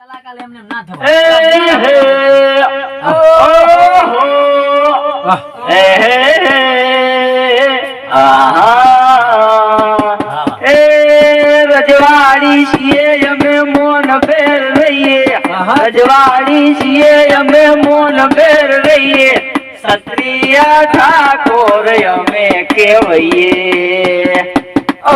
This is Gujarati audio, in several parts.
એ રજવાડી છીએ, અમે મોન ફેર રહીએ. રજવાડી છીએ અમે મોન ફેર રહીએ. ક્ષત્રિય ઠાકોર, અમે કેવઈએ ઓ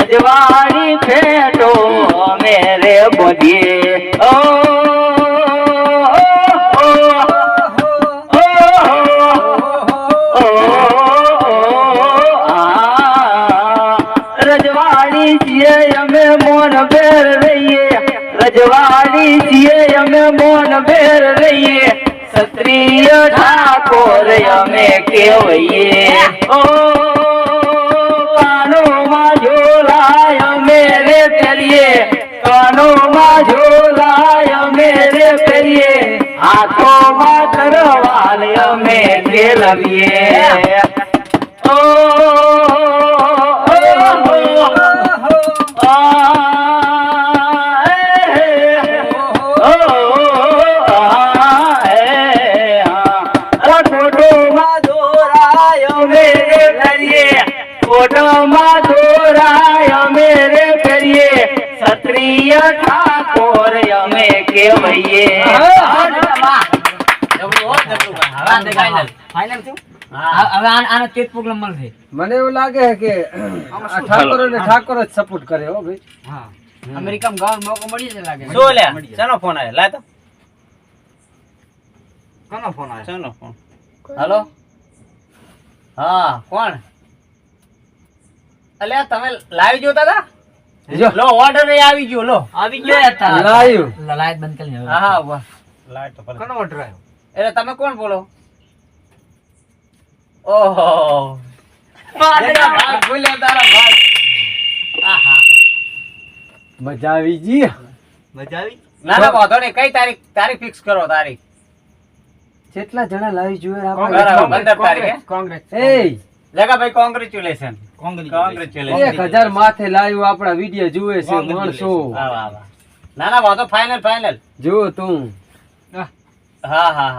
રજવાડી ફેટો મેરે બોલીએ. ઓ રજવાડી છીએ અમે મોન ભેર રહીએ. ક્ષત્રિય ઠાકોર અમે કેવઈએ ઓ અમે ખેલવીએ ઓ ફોટોમાં દોરાય દોરાય મેરે કરીએ ક્ષત્રિય ઠાકોર અમે કેવઈએ ફાઇનલ શું? હવે આને આને તેજ પ્રોગ્રામ મળશે. મને એવું લાગે છે કે ઠાકોર ને ઠાકોર જ સપોર્ટ કરે હો ભાઈ. હા. અમેરિકામાં ગાવાનો મોકો મળી છે લાગે. શું લ્યા? શેનો ફોન આવ્યો? લાય કોનો ફોન આવ્યો? શેનો ફોન હલો. હા કોણ? અલ્યા તમે લાઈવ જોતા હતા? લો ઓર્ડર આવી ગયો લો. આવી ગયો હતા લાઈવ લાઈટ બંધ કરી હા હા લાઈટ તો કોનો ઓર્ડર આવ્યો? એટલે તમે કોણ બોલો? ઓહો. મજા આવી જી. મજા આવી? ના ના વાંધો નહીં. કઈ તારીખ? તારીખ ફિક્સ કરો તારીખ. કેટલા જણા લાવી જોયે આપણે? પંદર કોંગ્રેસ એ જગાભાઈ કોંગ્રેચ્યુલેશન કોંગ્રેચ્યુલેશન એક હજાર માથે લાવ્યું આપણા વીડિયો જુએ છે માણસો. ના ના વાંધો ફાઇનલ ફાઇનલ જુઓ તું. હા. હા હા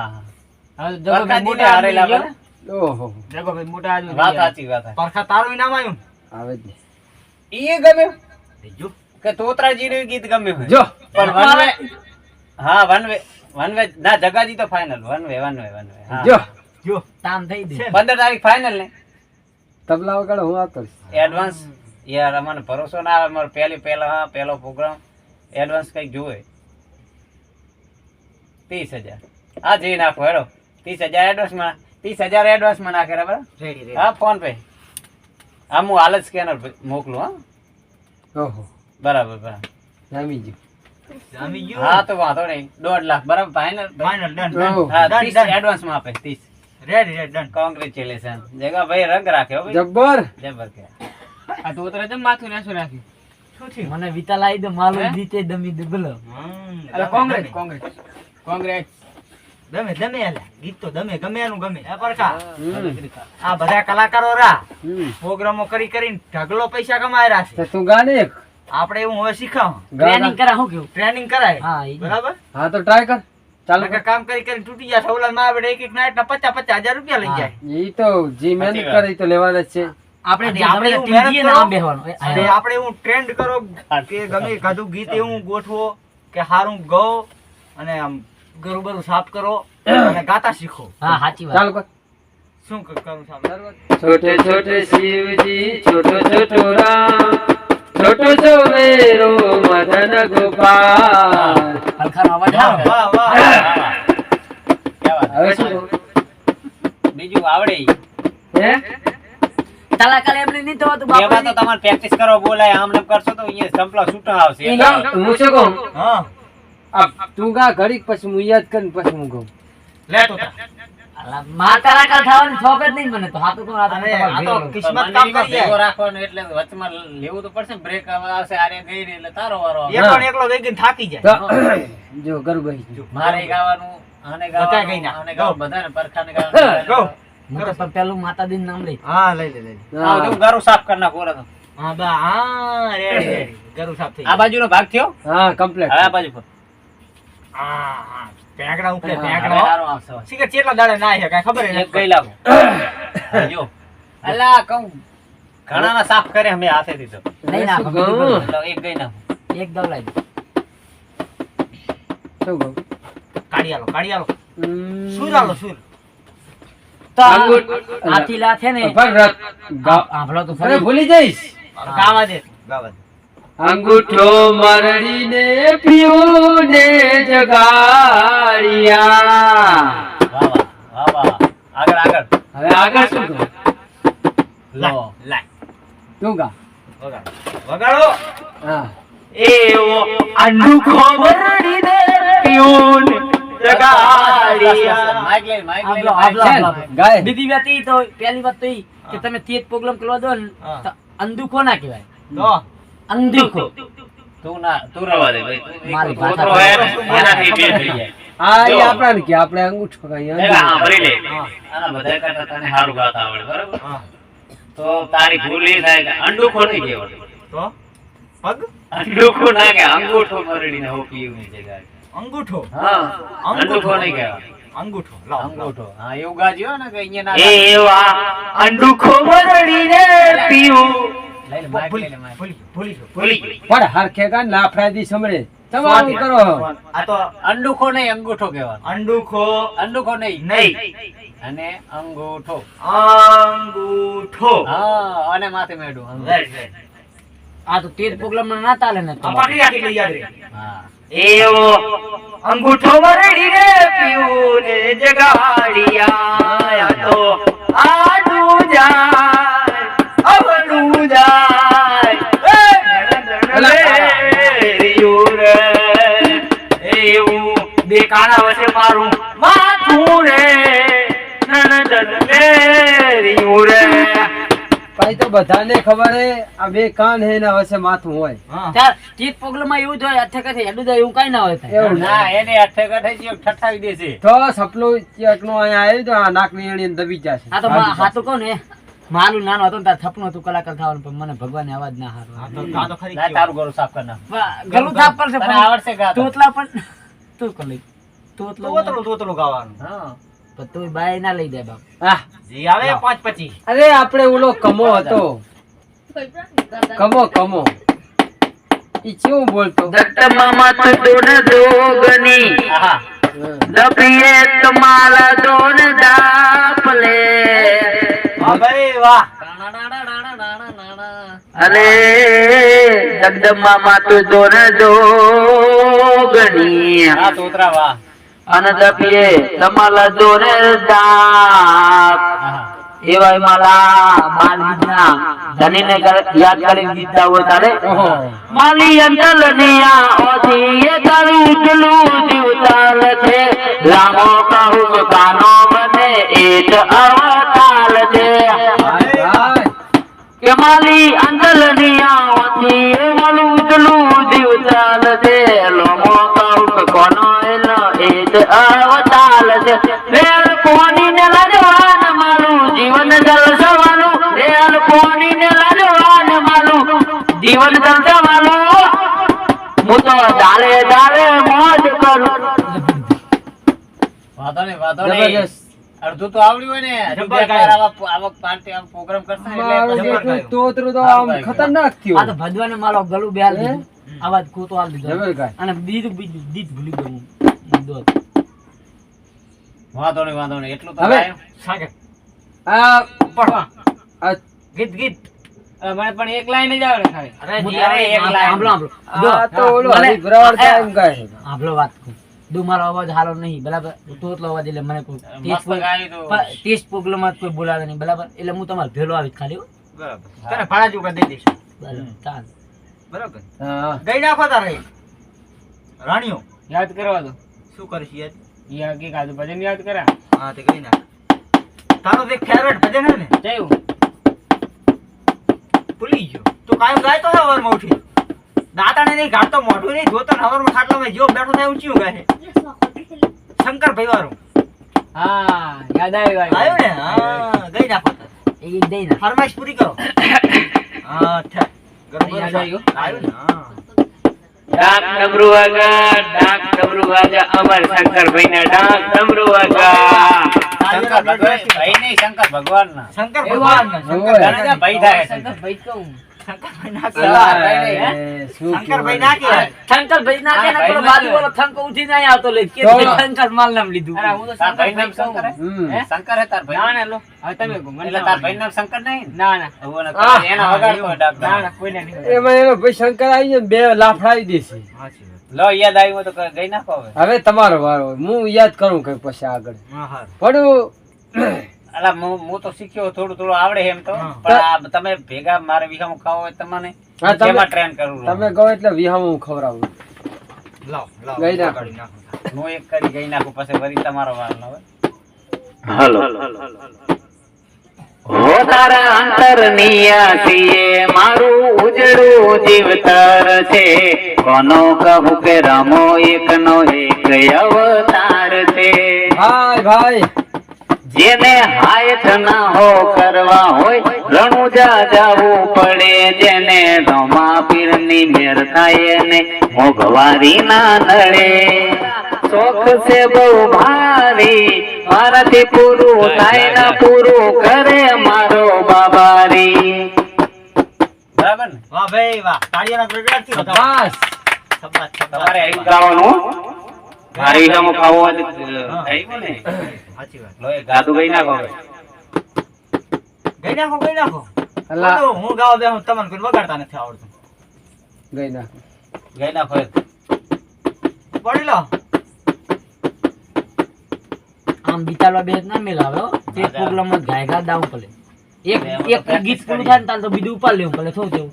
હા જગોભાઈ મોટા. ઓહો. ને? જગોભાઈ મોટા આદમી વાત સાચી વાત પરખા તારું ઇનામ આવ્યું આવે જ ઈ ગમ્યું? જો. કે તોતરાજી નું ગીત ગમ્યું જો. પણ વન હા વન વે ના જગાજી તો ફાઇનલ હા. જો. જો તામ થઈ દે. પંદર તારીખ ફાઇનલ ને? તબલા વગાડો હું. એડવાન્સ યાર અમને ભરોસો ના આવે મારો પહેલી પહેલો પહેલો પ્રોગ્રામ એડવાન્સ કંઈક જોવે ત્રીસ હજાર. હા જઈ નાખો હેડો. ત્રીસ હજાર એડવાન્સમાં. ત્રીસ હજાર એડવાન્સ મને નાખે બરાબર? રેડી રેડી હા ફોન પે. હા હું હાલ જ સ્કેનર મોકલું હા. ઓહો. બરાબર બરાબર. જામી ગયું. જામી ગયું? હા તો વાંધો નહીં. દોઢ લાખ બરાબર ફાઇનલ ફાઇનલ ડન. હા ત્રીસ એડવાન્સમાં આપે ત્રીસ. રેડી રેડ ડન કોંગ્રેચ્યુલેશન જગા ભાઈ રંગ રાખ્યો ભાઈ. જબ્બર. જબ્બર કે. આ તો ઉતરે જમ માથું નાશું રાખ્યું શું થયું મને વિતા લાવી દે માલું? જીતે દમી દે બોલો. કોંગ્રેસ કોંગ્રેસ કોંગ્રેસ દમે દમે આલે ગીત તો દમે ગમે એનું ગમે. એ પરખા? આ બધા કલાકારો રા. પ્રોગ્રામો કરી કરીને ઢગલો પૈસા કમાઈ રહ્યા છે. તું ગાને એક. આપણે એવું હવે શીખાવ ટ્રેનિંગ કરા હું કેવું? ટ્રેનિંગ કરાય. હા, બરાબર? હા તો ટ્રાય કર. ચાલ કે કામ કરી કરીને તૂટી જાય સૌલા માં આપણે એક એક નાઈટ ના પચાસ પચાસ હજાર રૂપિયા લઈ જાય. એ તો જે મહેનત કરે એ તો લેવાના જ છે. આપણે આપણે એવું ટ્રેન્ડ કરો કે ગમે કાધું ગીત એવું ગોઠવો કે હારું ગો અને આમ ગરુબરું સાફ કરો અને ગાતા શીખો. હા સાચી વાત. ચાલો શું કરું છોટે છોટે શિવજી છોટો છોટો રામ છોટો છો મેરો મદન ગોપાલ. બીજું આવડે. હે? કાલે એમને નહીં થવાતું બાપા એવા તો તમારે પ્રેક્ટિસ કરો બોલાય આમ ને કરશો તો અહીંયા સંપલા છૂટા આવશે. હું શું કહું? હા. તું ગા ઘડીક પછી હું યાદ કરીને પછી હું કહું લે તો તા. અલા, માર કલાકાર થવાની શોખ જ નહીં મને તો. હાથું તો આ તો. કિસ્મત પણ કામ કરી. રાખવાનો એટલે વચમાં લેવું તો પડશે ને. બ્રેક આવશે આરે ગઈ રહી એટલે તારો વારો. એકલો ને એકલો ગઈ ગઈને થાકી જાય. જો ગરુભાઈ મારે ગાવાનું આને ગઈ ગાવાનું ના. આને ગાવાનું બધાને પરખાને ગાવાનું. હું પણ પેલું માતાજીનું નામ લઈ. હા લઈ લે લઈ હા, હું ગારું સાફ કરી નાખું તો. હા બા હા રેડી રેડી ગરુ સાફ થઈ આ બાજુનો ભાગ થયો? હા કમ્પ્લીટ આ બાજુ પર. હા હા. પેંકડા ઉપડે પેંકડા આવશે હવે. કેટલા દાડે ના છે કાંઈ ખબર નથી. ગઈ લાગુ. જો. અલા કહું. ઘણાના સાફ કરે અમે હાથેથી તો. લઈ નાખો એક ગઈ નાખું એક દવ લઈ શું કહું? કાઢી આલો કાઢી આલો સુર આલો સુર. તો આ- અંગૂઠ- આ ટીલા છે ને. ભૂલી જઈશ. ગાવા દે. ગાવા દે. અંગૂઠો મરડીને પીઓને ને જગાડિયા. વાહ વાહ વાહ વાહ. આગળ આગળ. હવે આગળ શું કહું? લો લાય તું ગા વગાડો. હા. એવો અંગૂઠો મરડીને પીઓને જગાડિયા. બીજી વાત તો પહેલી વાત તો કે તમે તેજ પ્રોગ્રામ કરવા દો ને અંધુખો ના કહેવાય. અંધુખો તું ના તું રવા દે ભાઈ મારી ભાષા એનાથી બે થઈ જાય. હા એ આપણા કે આપણે અંગૂઠો કહીએ સાંભળી લે. આના બધા કરતા તને સારું ગાતા આવડે બરાબર? તો તારી ભૂલ એ થાય કે અંડુખો નહીં કહેવાનું તો? પગ? અંડુખો ના કે અંગૂઠો મરડીને હું પીવું ની જગ્યાએ. અંગૂઠો? હા અંડુખો નહીં કહેવાનું અંગૂઠો લાવ. અંગૂઠો. હા એવું ગાજ્યો ને કે અહીંયા ના ગાજ્યો. એવા અંડુખો મરડીને પીઉં પણ હરખે કા લાફડાથી સમરે. તમારું કરો. આ તો અંડુખો નહીં અંગૂઠો કહેવાનું અંડુખો અંડુખો નહીં. નહીં. અને અંગૂઠો. અંગૂઠો. હા અને માથે મેડું અંગૂઠો. Right, right. આ તો તેજ પ્રોગ્રામ ના ચાલે ને આ પાટી રાખી યાદ રે હા. એવો અંગૂઠો મરડીને પીવું ને જગાડિયા. તો આડું જાય બધાને ખબર હે આ બે કાન હે ના વસે માથું હોય. ચાલ ચીત પ્રોગ્રામમાં એવું જોય અઠે કઠે કથે હેડું એવું કઈ ના હોય એવું ના? એને અઠે કઠે જે ઠઠાવી દે છે તો સપનું ચેકનું અહીંયા આવ્યું તો આ નાકની એણી દબી જશે. આ તો મા- હાથું કહું ને મારું નાનું હતું ને તાર થપનું હતું કલાકાર થવાનું પણ મને ભગવાન અવાજ ના હારો. આ તો આ તો ખરી ના તારું ગળું સાફ કરના ગળું સાફ કરશે આવડશે તોતલા પણ તું કર તોતલું તોતલું ગાવાનું. હા. પણ તું બાય ના લઈ જાય બાપ. આહ, જી આવે પાંચ પચીસ. અરે આપણે ઓલો કમો હતો. કમો કમો. ઈ શું બોલતો? આહા. હા ભાઈ વાહ. અરે જગદંબા માતું દોન જોગણી હા તોતરા વાહ. તમાલા દોન દાપ આહા માલા વિદ્યા ધનીને યાદ કરી દીધા હોય તારે? માલી અંતલ નિયા ઓધી એ તારું ઉજલું જીવતાલ છે. લામો કહું કાનો બને એક અવતાલ છે. કે માલી અંતલ નિયાઓથી એ માલું ઉજલું જીવતાલ છે. અવતાલ છે. રેલ કોની ને લજવાન માલું જીવન જલસવાનું રેલ કોની ને લજવાન માલું જીવન જલસવાનું હું તો મોજ કરું. અડધું તો આવડ્યું હોય ને. બે. આવા આવા પાર્ટી આમ પ્રોગ્રામ કરશે ને એટલે ગાયું. તોતરું તો આમ ખતરનાક આ તો ભજવાને મારો ગળું બેહાલ? દીધું. આવાજ કૂતો હાલ દીધો. અને બીજું બીજું દીધ ભૂલી ગયો. વાંધો નહીં વાંધો નહીં. એટલું તો હવે- આ પડવા ગીત ગીત. મને પણ એક લાઈન જ આવડે ખાલી. અરે એક સાંભળો, લાઈન. સાંભળો. આ તો ઓલો વાત કહું. દુ મારો અવાજ હારો નહીં બરાબર? તોતલો અવાજ એટલે મને કોઈ પ્રોગ્રામમાં બોલાવે નહીં બરાબર? એટલે હું તમારે ભેલો આવીશ ખાલી બરાબર. તને ભાડા જેવું દઈ દઈશ. બરાબર ગઈ નાખો તારે. રાણીઓ. યાદ કરવા દો. શું કરીશ યાદ? ઈ હકીકત ભજન યાદ કરા? હા તે કઈ ના તારો જે ફેવરેટ ભજન હે ને. જયું ભૂલી ગયો. તો કાયમ ગાય તો હવારમાં ઉઠી દાતાને નહીં ગાતો મોઢું નહીં જોતો ને ખાટલા માં જો બેઠો થાય ઊંચી ગાય શંકર ભાઈ વાળું હા યાદ આવ્યું આવ્યું ને? હા ગઈ નાખો. એ દઈ ના ફરમાઈશ પૂરી કરો. હા ઠે. ગરમ ગરમ? આવ્યું ને? હા. ડાક ડમરૂ વાગા ડાક ડમરૂ વાગા અમર શંકરભાઈ ના ડાક ડમરૂ વાગા શંકર ભગવાન. ભાઈ નહીં શંકર ભગવાન. ના શંકર ભગવાન. શંકર ભાઈ થાય શંકર ભાઈ કહું શંકરભાઈ. શંકરભાઈ? ના શંકર ભાઈ ના કે હા, ભાઈ પેલો બાજુ વાળો થંક ઉઠી ના આવતો લે કે શંકર માલ નામ લીધું. તાર ભાઈ નામ શંકર હે? હમ. હે? શંકર હે તાર ભાઈ? ના ના લો. હવે તમે કહો મને તાર ભાઈ નામ શંકર નહીં? ના ના. હવે એના વગાડતો ડાક ના ના કોઈને નહીં એમાં એનો ભાઈ શંકર આવી જાય બે લાફડાવી દેશે. લો યાદ આવ્યું તો ગઈ નાખો હવે. હવે તમારો વારો હું યાદ કરું કઈ પછી આગળ. હા, હા. પણ અલા હું હું તો શીખ્યો થોડું થોડું આવડે એમ તો. પણ તમે ભેગા મારે વિહામું ખાવો હોય તમને જેમાં ટ્રેન કરું તમે કહો એટલે વિહામ હું ખવડાવું. લાવ, લાવ, ગઈ ના હું એક કરી ગઈ નાખું પછી વળી તમારો વાર ન હોય હલો હો તારા અંતરનિયાસીએ મારું ઉજળું જીવતર છે. કોનો કહું કે રમો એકનો એક અવતાર છે. ભાઈ ભાઈ. જેને હાયત ના હો કરવા હોય રણુજા જાવું પડે. જેને રમા પીરની મેર થાય ને મોઘવારી ના નડે. શોખ છે બહુ ભારી મારાથી પૂરું થાય ના પૂરું કરે મારો બાબારી. બરાબર વાહ ભાઈ વાહ તાળીઓના ગડગડાટથી બસ. તમારે એમ ગાવાનું? મારી ઈલામો ખાવો હોય તો, આવ્યું ને સાચી વાત. લોય ગાદુ ગઈ નાખો હવે. ગઈ નાખો, ગઈ નાખો. અલા બોલો, હું ગાવા બેહું, તમને કોઈ વગાડતા નથી આવડતું. ગઈ નાખો ગઈ નાખો. પડી લો. આમ બિચારવા બે ના મેલાવે હો તે હા, પ્રોગ્રામ જ ગાય ગા દાવ પડે એક એક ગીત પૂરું કરી. થાય ને તો બીજું ઉપાડ લેવું પડે થોડું તેવું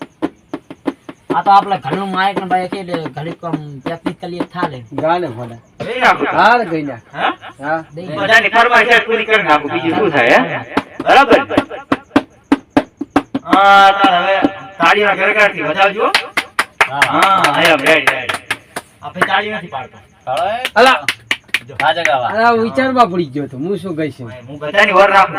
આ તો આપણે ઘરનું માયક ને ભાઈ કે ઘડીક આમ પ્રેક્ટિસ કરીએ થાલે ગાને ભલે. હાર ગઈ નાખ હા? હા બધાની ફરમાઈશ પૂરી કરી નાખું બીજું શું થાય બરાબર હા, તાર હવે તાળીના ગડગડાટથી બતાવજો. હા, હા. હા, આયા રેડી રેડી આપણે તાળી નથી પાડતો અલા પડી ગયો તો હું શું ગઈશ હું બધાની વર રાખું.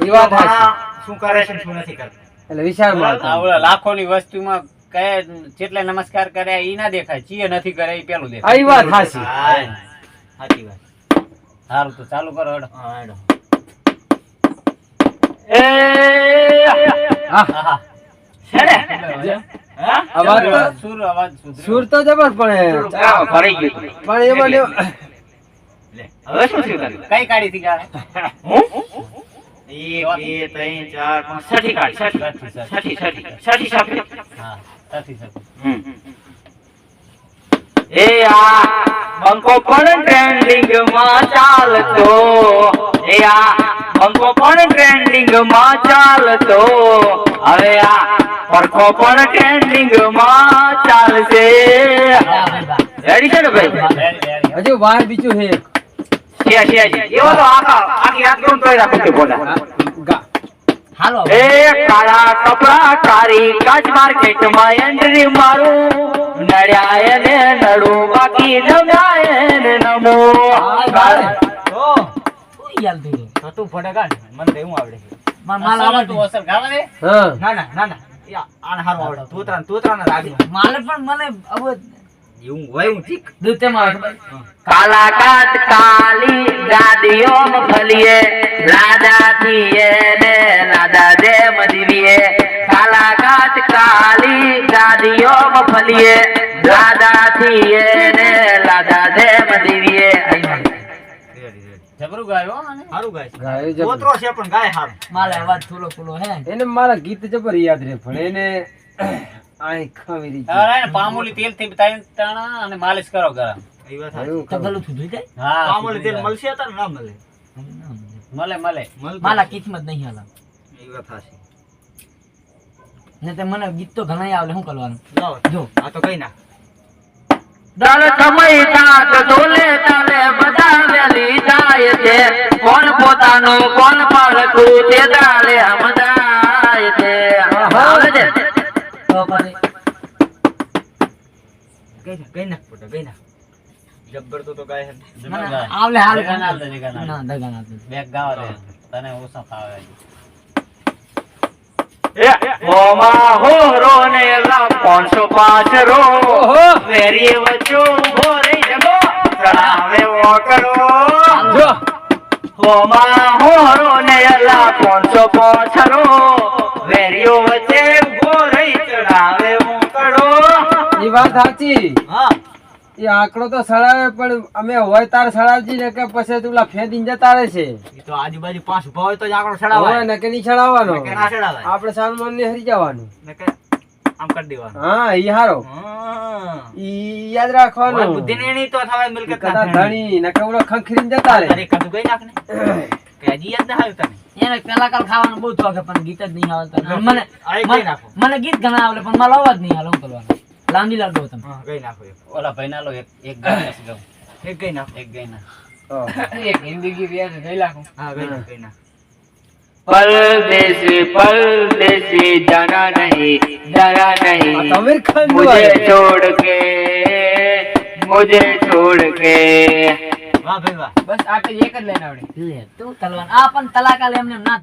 એ વાત પણ હાચી. આ શું કરે છે શું નથી કરતા. એટલે વિચારમાં આ હતા. લાખોની વસ્તુમાં કયા જેટલા નમસ્કાર કર્યા એ ના દેખાય ચીએ નથી કર્યા એ પેલું દેખાય આવી વાત હાસી સાચી વાત. સારું તો ચાલુ કરો હેડો. હેડો. હા આહા. છે ને? હા? અવાજ સુર અવાજ સુર તો જબર પણ ફરી ગયું પણ એમાં હવે શું થયું કઈ કાઢી થી ગાળે? એક, બે, ત્રણ, ચાર, પાંચ, છઠ્ઠી કાઢ, છઠ્ઠી. છઠ્ઠી, છઠ્ઠી, છઠ્ઠી સાંભળી. હા, સાચી. એ આ બંકો પણ ટ્રેન્ડિંગમાં ચાલતો એ આ બંકો પણ ટ્રેન્ડિંગમાં ચાલતો હવે આ પરખો પણ ટ્રેન્ડિંગમાં ચાલશે રેડી છે ને ભાઈ. હજુ વાર બીજું છે એવો તો આખા આખી રાત કેમ તોય રાખું કે બોલા. હાલો એ કાળા કપડા કારી કાચ માર્કેટમાં એન્ટ્રી મારું નડ્યા ને નડું બાકી નમ્યા ને નમો તો, ફોટો કાઢ. મને તો એવું આવડે છે. માલ આવડતું તું અસર ગાવા દે. ના, ના, ના, ના. આને હારું આવડે. તું ત્રણ તું ત્રણ રાગી માલ પણ મને હવે એવું હોય એવું ઠીક. દૂતે માં કાલી ગાદીઓ ફલીએ રાજા થીએ ને રાજા જેમ જીવીએ કાલાકાત કાલી ગાદીઓ ફલીએ રાજા થીએ ને રાજા રેડી, રેડી. જબરું ગાયો. હારું ગાય છે. પણ ગાય હારું. મારા અવાજ થોડો થોડો હે એને મારા ગીત જબર યાદ રે પણ એને આય ખવી રહી હવે એને પામુલી તેલથી ત્રણ તાણા અને માલિશ કરો ગરમ. એ વાત સાચી. એવું તો ખબર. ગલું થું જાય હા પામોલી તેલ મળશે તારે ના મળે મળે મળે માલા. કિસ્મત નહીં હાલા. એ વાત સાચી. ને તે મને ગીત તો ઘણા આવડે શું કરવાનું? જો. આ તો કઈ ના. દલ સમય તાત ડોલે તાલે બધા વેલી જાય છે. કોણ પોતા કોણ પાલકું તે દાડે ગઈ નાખ ફોટો ગઈ નાખ. જબ્બર તો તો ગાય હે. આવલે હાલ જગા ના આવડે, જગા ના. દગા ના. બેગ ગાવા દે. તને ઓછો ફાવે હો રો ને લા પાંચસો પાંચ રો. વેરી વચ્ચો ઊભો રહી જગો. ચડાવે ઓકરો જો હો રો ને લા પાંચસો પાંચ રો. એ વાત સાચી? હા. એ આંકડો તો સડાવે પણ અમે હોય તાર સડાવજી ને કે પછી તું ફેંદીને જતા રહે છે. એ તો આજુબાજુ પાંચ ઊભા હોય તો જ આંકડો હોય ને કે નહીં સળાવવાનો? કે ના ચડાવાય આપણે સાલમાન ને હરી જવાનું. ને કે આમ કરી દેવાનું. હા ઈ હારો. ઈ યાદ રાખવાનું. બુદ્ધિ ને એની તો થવાય મિલકત ના ધણી. ને કે ઓલો ખંખરીને જતા રહે. અરે કદું ગઈ નાખ ને કે હજી યાદ ના આવ્યું તને? એને પેલા કાલ ખાવાનું બહુ શોખ પણ ગીત જ નહીં આવે મને મને- નાખો. મને ગીત ઘણા આવડે પણ મારો અવાજ નહીં હાલે હું કરવાનું લાંબી લાડો તમે હા ગઈ નાખો એક. ઓલા ભાઈ ના લો એક એક ગાય પછી ગાઉં. એક ગઈ નાખો એક ગાય ના હા. હિન્દી ગીત યાદ નહીં લાગુ હા ગઈ નાખ ગઈ નાખ परदेसी परदेसी जाना नहीं जाना આ नहीं તો અમીર ખાન નું मुझे આવે. छोड़ के मुझे छोड़ के વાહ ભાઈ વાહ બસ આ એક જ લાઈન આવડે તું તલવાન આ પણ તલાક આલે એમને એમ ના